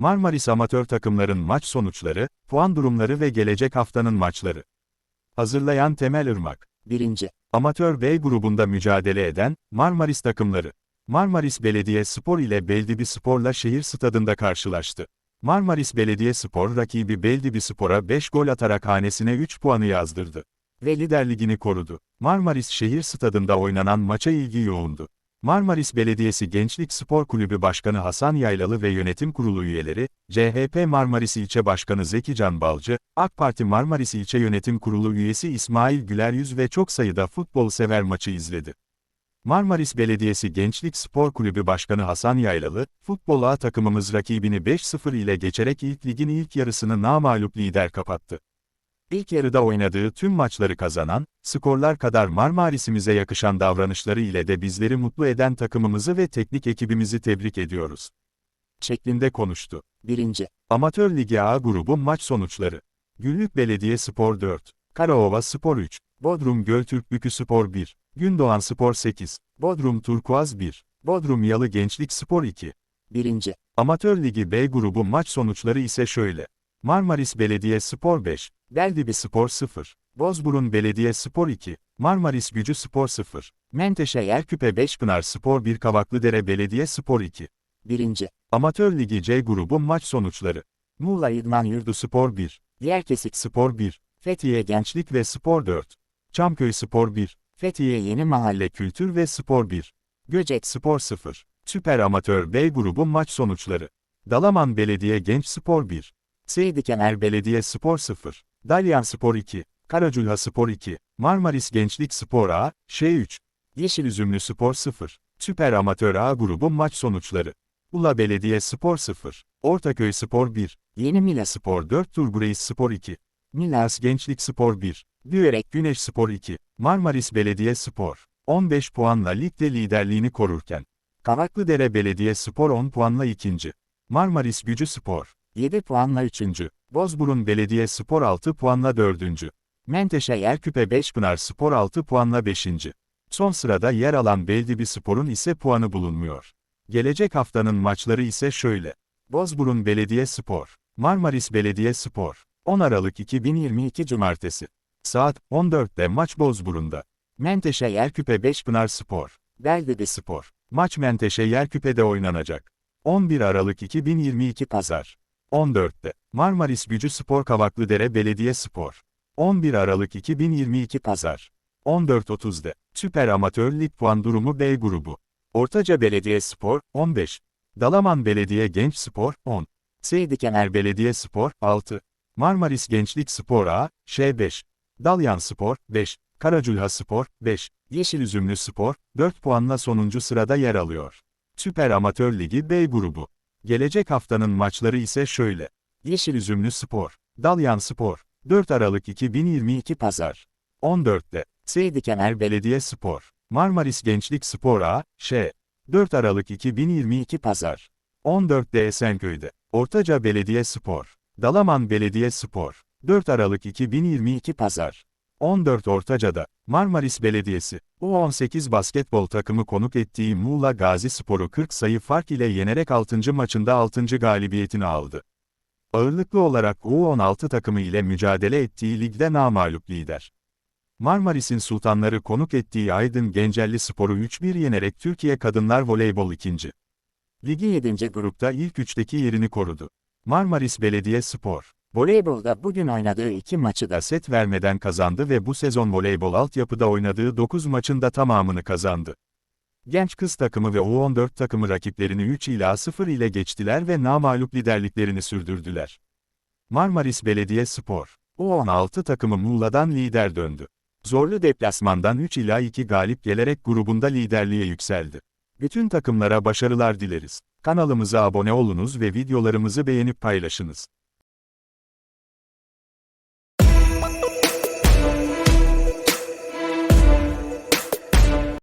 Marmaris amatör takımların maç sonuçları, puan durumları ve gelecek haftanın maçları. Hazırlayan Temel Irmak. 1. Amatör B grubunda mücadele eden, Marmaris takımları. Marmaris Belediye Spor ile Beldibi Spor'la şehir stadında karşılaştı. Marmaris Belediye Spor rakibi Beldibi Spor'a 5 gol atarak hanesine 3 puanı yazdırdı. Ve liderligini korudu. Marmaris şehir stadında oynanan maça ilgi yoğundu. Marmaris Belediyesi Gençlik Spor Kulübü Başkanı Hasan Yaylalı ve yönetim kurulu üyeleri, CHP Marmaris İlçe Başkanı Zeki Can Balcı, AK Parti Marmaris İlçe Yönetim Kurulu üyesi İsmail Güleryüz ve çok sayıda futbol sever maçı izledi. Marmaris Belediyesi Gençlik Spor Kulübü Başkanı Hasan Yaylalı, futbol takımımız rakibini 5-0 ile geçerek ilk ligin ilk yarısını namağlup lider kapattı. İlk yarıda oynadığı tüm maçları kazanan, skorlar kadar Marmaris'imize yakışan davranışları ile de bizleri mutlu eden takımımızı ve teknik ekibimizi tebrik ediyoruz. Şeklinde konuştu. 1. Amatör Ligi A grubu maç sonuçları. Güllük Belediye Spor 4, Karaova Spor 3, Bodrum Göltürk Bükü Spor 1, Gündoğan Spor 8, Bodrum Turkuaz 1, Bodrum Yalı Gençlik Spor 2. 1. Amatör Ligi B grubu maç sonuçları ise şöyle. Marmaris Belediye Spor 5, Beldibi Spor 0, Bozburun Belediye Spor 2, Marmaris Gücü Spor 0, Menteşe Yerküpe 5 Pınar Spor 1 Kavaklıdere Belediye Spor 2. 1. Amatör Ligi C grubu maç sonuçları. Muğla İdman Yurdu Spor 1, Yerkesik Spor 1, Fethiye Genç Gençlik ve Spor 4, Çamköy Spor 1, Fethiye Yeni Mahalle Kültür ve Spor 1, Göcek Spor 0, Süper Amatör B grubu maç sonuçları. Dalaman Belediye Genç Spor 1, Seydikemer Belediye Spor 0, Dalyan Spor 2, Karaculha Spor 2, Marmaris Gençlik Spor A, Ş3, Yeşil Üzümlü Spor 0, Süper Amatör A grubu maç sonuçları. Ula Belediye Spor 0, Ortaköy Spor 1, Yeni Milas Spor 4 Turgureis Spor 2, Milas Gençlik Spor 1, Büyürek Güneş Spor 2, Marmaris Belediye Spor, 15 puanla ligde liderliğini korurken, Kavaklıdere Belediye Spor 10 puanla ikinci, Marmaris Gücü Spor, 7 puanla 3. üçüncü, Bozburun Belediye Spor 6 puanla dördüncü, Menteşe Yerküpe 5 Pınar Spor 6 puanla beşinci. Son sırada yer alan Beldibi Spor'un ise puanı bulunmuyor. Gelecek haftanın maçları ise şöyle. Bozburun Belediye Spor, Marmaris Belediye Spor, 10 Aralık 2022 Cumartesi. Saat 14'te maç Bozburun'da. Menteşe Yerküpe 5 Pınar Spor, Beldibi Spor. Maç Menteşe Yerküpe'de oynanacak. 11 Aralık 2022 Pazar. 14'te. Marmaris Gücü Spor Kavaklıdere Belediye Spor. 11 Aralık 2022 Pazar. 14.30'da. Süper Amatör Lig Puan Durumu B grubu. Ortaca Belediye Spor, 15. Dalaman Belediye Genç Spor, 10. Seydikemer Belediye Spor, 6. Marmaris Gençlik Spor A, Ş5. Dalyan Spor, 5. Karaculha Spor, 5. Yeşil Üzümlü Spor, 4 puanla sonuncu sırada yer alıyor. Süper Amatör Ligi B grubu. Gelecek haftanın maçları ise şöyle. Yeşil Üzümlü Spor, Dalyan Spor, 4 Aralık 2022 Pazar. 14'te. Seydikemer Belediye Spor, Marmaris Gençlik Spor A, Ş. 4 Aralık 2022 Pazar. 14'te Esenköy'de. Ortaca Belediye Spor, Dalaman Belediye Spor, 4 Aralık 2022 Pazar. 14 Ortaca'da, Marmaris Belediyesi, U18 basketbol takımı konuk ettiği Muğla Gazi Spor'u 40 sayı fark ile yenerek 6. maçında 6. galibiyetini aldı. Ağırlıklı olarak U16 takımı ile mücadele ettiği ligde namağlup lider. Marmaris'in sultanları konuk ettiği Aydın Gencelli Spor'u 3-1 yenerek Türkiye Kadınlar Voleybol 2. Ligi 7. grupta ilk üçteki yerini korudu. Marmaris Belediye Spor, Voleybolda bugün oynadığı iki maçı da set vermeden kazandı ve bu sezon voleybol altyapıda oynadığı 9 maçın da tamamını kazandı. Genç kız takımı ve U14 takımı rakiplerini 3 ila 0 ile geçtiler ve namağlup liderliklerini sürdürdüler. Marmaris Belediye Spor, U16 takımı Muğla'dan lider döndü. Zorlu deplasmandan 3 ila 2 galip gelerek grubunda liderliğe yükseldi. Bütün takımlara başarılar dileriz. Kanalımıza abone olunuz ve videolarımızı beğenip paylaşınız.